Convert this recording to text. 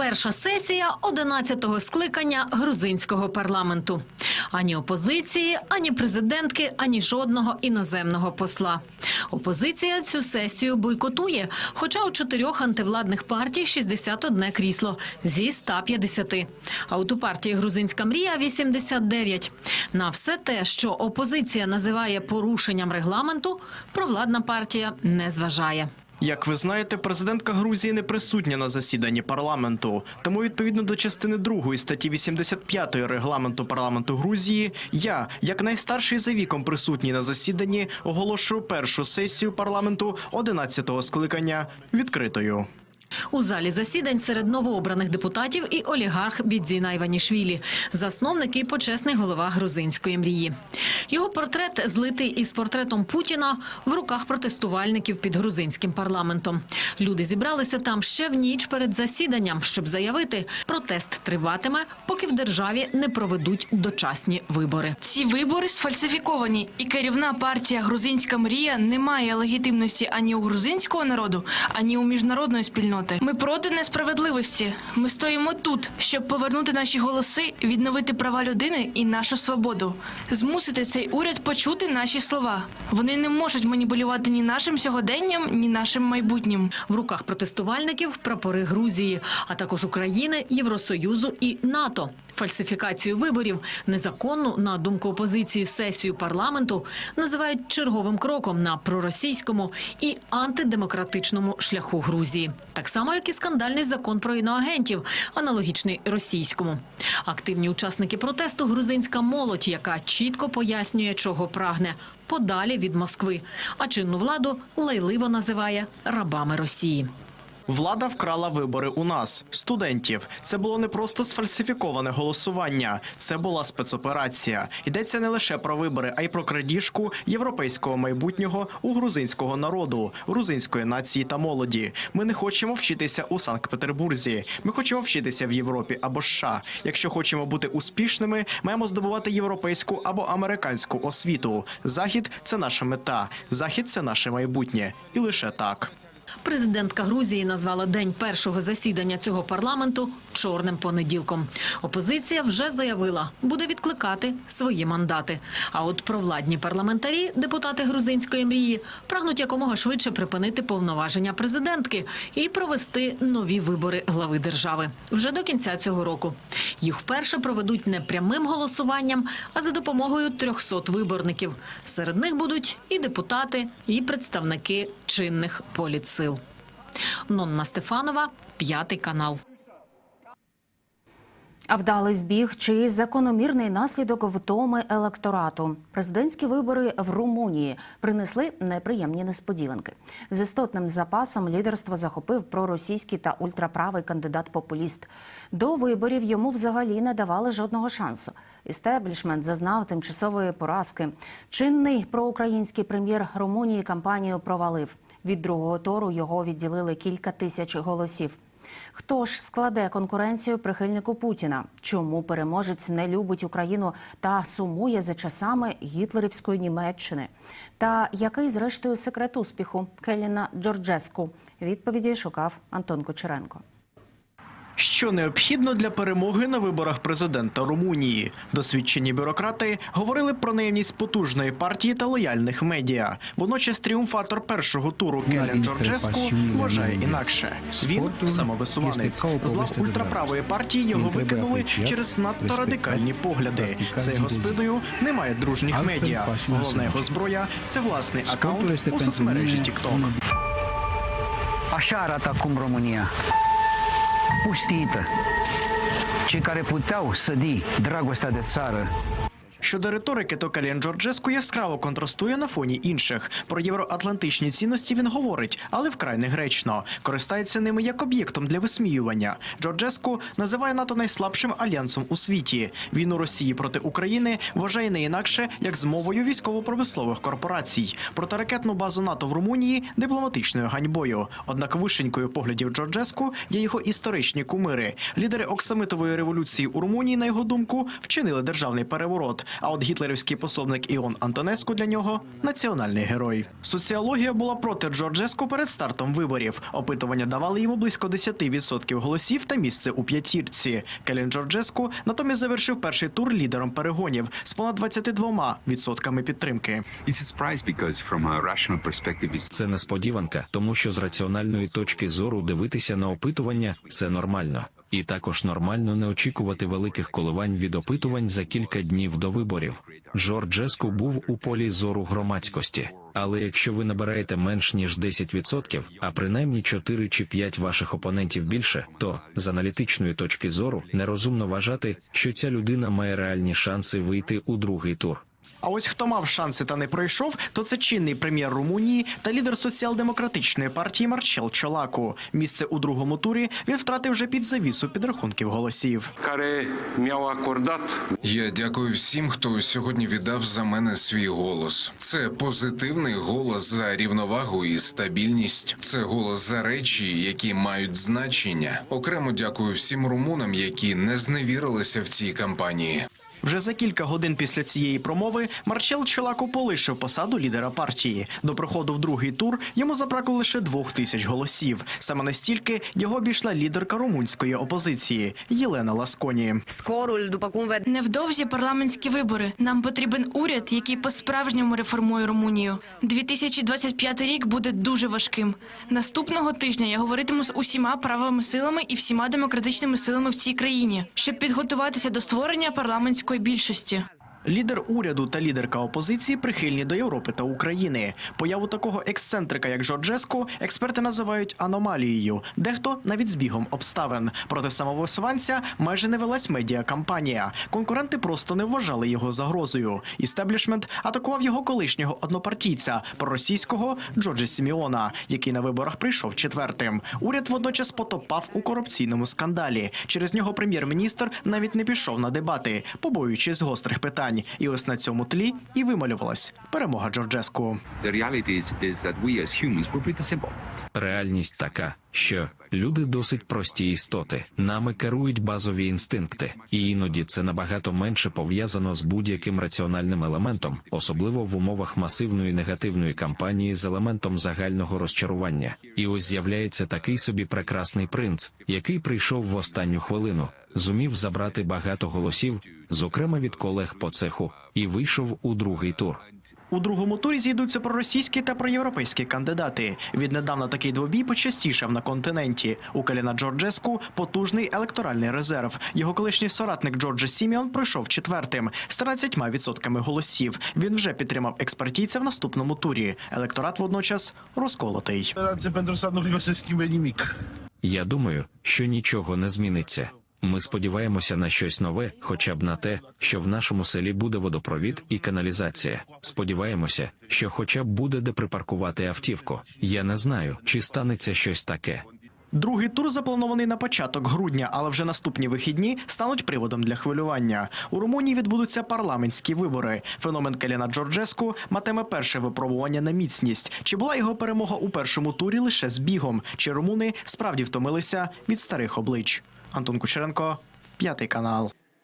Перша сесія 11-го скликання грузинського парламенту. Ані опозиції, ані президентки, ані жодного іноземного посла. Опозиція цю сесію бойкотує, хоча у чотирьох антивладних партій 61 крісло зі 150. А от у партії Грузинська мрія 89. На все те, що опозиція називає порушенням регламенту, провладна партія не зважає. Як ви знаєте, президентка Грузії не присутня на засіданні парламенту. Тому, відповідно до частини 2 статті 85 регламенту парламенту Грузії, я, як найстарший за віком присутній на засіданні, оголошую першу сесію парламенту 11-го скликання відкритою. У залі засідань серед новообраних депутатів і олігарх Бідзіна Іванішвілі, засновник і почесний голова грузинської мрії. Його портрет злитий із портретом Путіна в руках протестувальників під грузинським парламентом. Люди зібралися там ще в ніч перед засіданням, щоб заявити, протест триватиме, поки в державі не проведуть дочасні вибори. Ці вибори сфальсифіковані, і керівна партія Грузинська мрія не має легітимності ані у грузинського народу, ані у міжнародної спільноти. Ми проти несправедливості. Ми стоїмо тут, щоб повернути наші голоси, відновити права людини і нашу свободу, змусити цей уряд почути наші слова. Вони не можуть маніпулювати ні нашим сьогоденням, ні нашим майбутнім. В руках протестувальників прапори Грузії, а також України, Євросоюзу і НАТО. Фальсифікацію виборів, незаконну на думку опозиції сесію парламенту, називають черговим кроком на проросійському і антидемократичному шляху Грузії, так само як і скандальний закон про іноагентів, аналогічний російському. Активні учасники протесту грузинська молодь, яка чітко пояснює, чого прагне подалі від Москви, а чинну владу лайливо називає рабами Росії. Влада вкрала вибори у нас, студентів. Це було не просто сфальсифіковане голосування, це була спецоперація. Йдеться не лише про вибори, а й про крадіжку європейського майбутнього у грузинського народу, грузинської нації та молоді. Ми не хочемо вчитися у Санкт-Петербурзі. Ми хочемо вчитися в Європі або США. Якщо хочемо бути успішними, маємо здобувати європейську або американську освіту. Захід це наша мета. Захід це наше майбутнє, і лише так. Президентка Грузії назвала день першого засідання цього парламенту чорним понеділком. Опозиція вже заявила, буде відкликати свої мандати. А от провладні парламентарі, депутати грузинської мрії, прагнуть якомога швидше припинити повноваження президентки і провести нові вибори глави держави вже до кінця цього року. Їх вперше проведуть не прямим голосуванням, а за допомогою 300 виборників. Серед них будуть і депутати, і представники чинних політсил. Нонна Стефанова, п'ятий канал. А вдалий збіг чи закономірний наслідок втоми електорату. Президентські вибори в Румунії принесли неприємні несподіванки. З істотним запасом лідерство захопив проросійський та ультраправий кандидат-популіст. До виборів йому взагалі не давали жодного шансу. Істеблішмент зазнав тимчасової поразки. Чинний проукраїнський прем'єр Румунії кампанію провалив. Від другого тору його відділили кілька тисяч голосів. Хто ж складе конкуренцію прихильнику Путіна? Чому переможець не любить Україну та сумує за часами гітлерівської Німеччини? Та який, зрештою, секрет успіху Келіна Джорджеску? Відповіді шукав Антон Кучеренко. Що необхідно для перемоги на виборах президента Румунії? Досвідчені бюрократи говорили про наявність потужної партії та лояльних медіа. Водночас тріумфатор першого туру Келен Джорджеску вважає інакше. Він самовисуванець. З лав ультраправої партії його викинули через надто радикальні погляди. За його спиною немає дружніх медіа. Головна його зброя це власний акаунт у соцмережі TikTok. Așa arată acum România. Pustită. Cei care puteau sădi dragostea de țară Щодо риторики, то Калін Джорджеску яскраво контрастує на фоні інших. Про євроатлантичні цінності він говорить, але вкрай не гречно. Користається ними як об'єктом для висміювання. Джорджеску називає НАТО найслабшим альянсом у світі. Війну Росії проти України вважає не інакше як змовою військово-промислових корпорацій. Протиракетну базу НАТО в Румунії дипломатичною ганьбою. Однак вишенькою поглядів Джорджеску є його історичні кумири. Лідери оксамитової революції у Румунії, на його думку, вчинили державний переворот. А от гітлерівський пособник Іон Антонеску для нього національний герой. Соціологія була проти Джорджеску перед стартом виборів. Опитування давали йому близько 10% голосів та місце у п'ятірці. Келін Джорджеску натомість завершив перший тур лідером перегонів з понад 22% підтримки. Це несподіванка, тому що з раціональної точки зору дивитися на опитування це нормально. І також нормально не очікувати великих коливань від опитувань за кілька днів до виборів. Джорджеску був у полі зору громадськості. Але якщо ви набираєте менш ніж 10%, а принаймні 4 чи 5 ваших опонентів більше, то з аналітичної точки зору нерозумно вважати, що ця людина має реальні шанси вийти у другий тур. А ось хто мав шанси та не пройшов, то це чинний прем'єр Румунії та лідер соціал-демократичної партії Марчел Чолаку. Місце у другому турі він втратив вже під завісу підрахунків голосів. Я дякую всім, хто сьогодні віддав за мене свій голос. Це позитивний голос за рівновагу і стабільність. Це голос за речі, які мають значення. Окремо дякую всім румунам, які не зневірилися в цій кампанії. Вже за кілька годин після цієї промови Марчел Чолаку полишив посаду лідера партії. До проходу в другий тур йому забракло лише двох тисяч голосів. Саме настільки його обійшла лідерка румунської опозиції Єлена Ласконі. Невдовзі парламентські вибори. Нам потрібен уряд, який по-справжньому реформує Румунію. 2025 рік буде дуже важким. Наступного тижня я говоритиму з усіма правими силами і всіма демократичними силами в цій країні, щоб підготуватися до створення парламентської більшості. Лідер уряду та лідерка опозиції прихильні до Європи та України. Появу такого ексцентрика, як Жорджеску, експерти називають аномалією. Дехто навіть збігом обставин. Проти самовисуванця майже не велась медіакампанія. Конкуренти просто не вважали його загрозою. Істеблішмент атакував його колишнього однопартійця проросійського Джорджа Сіміона, який на виборах прийшов четвертим. Уряд водночас потопав у корупційному скандалі. Через нього прем'єр-міністр навіть не пішов на дебати, побоюючись гострих питань. І ось на цьому тлі і вималювалась перемога Джорджеску. Реальність така, що люди досить прості істоти. Нами керують базові інстинкти, і іноді це набагато менше пов'язано з будь-яким раціональним елементом, особливо в умовах масивної негативної кампанії з елементом загального розчарування. І ось з'являється такий собі прекрасний принц, який прийшов в останню хвилину, зумів забрати багато голосів, зокрема від колег по цеху, і вийшов у другий тур. У другому турі зійдуться проросійські та проєвропейські кандидати. Віднедавна такий двобій почастішав на континенті. У Каліна Джорджеску потужний електоральний резерв. Його колишній соратник Джорджа Сіміон пройшов четвертим з 13% голосів. Він вже підтримав експертійця в наступному турі. Електорат водночас розколотий. Я думаю, що нічого не зміниться. Ми сподіваємося на щось нове, хоча б на те, що в нашому селі буде водопровід і каналізація. Сподіваємося, що хоча б буде де припаркувати автівку. Я не знаю, чи станеться щось таке. Другий тур запланований на початок грудня, але вже наступні вихідні стануть приводом для хвилювання. У Румунії відбудуться парламентські вибори. Феномен Келіна Джорджеску матиме перше випробування на міцність. Чи була його перемога у першому турі лише збігом? Чи румуни справді втомилися від старих облич? Антон Кучеренко, п'ятий канал.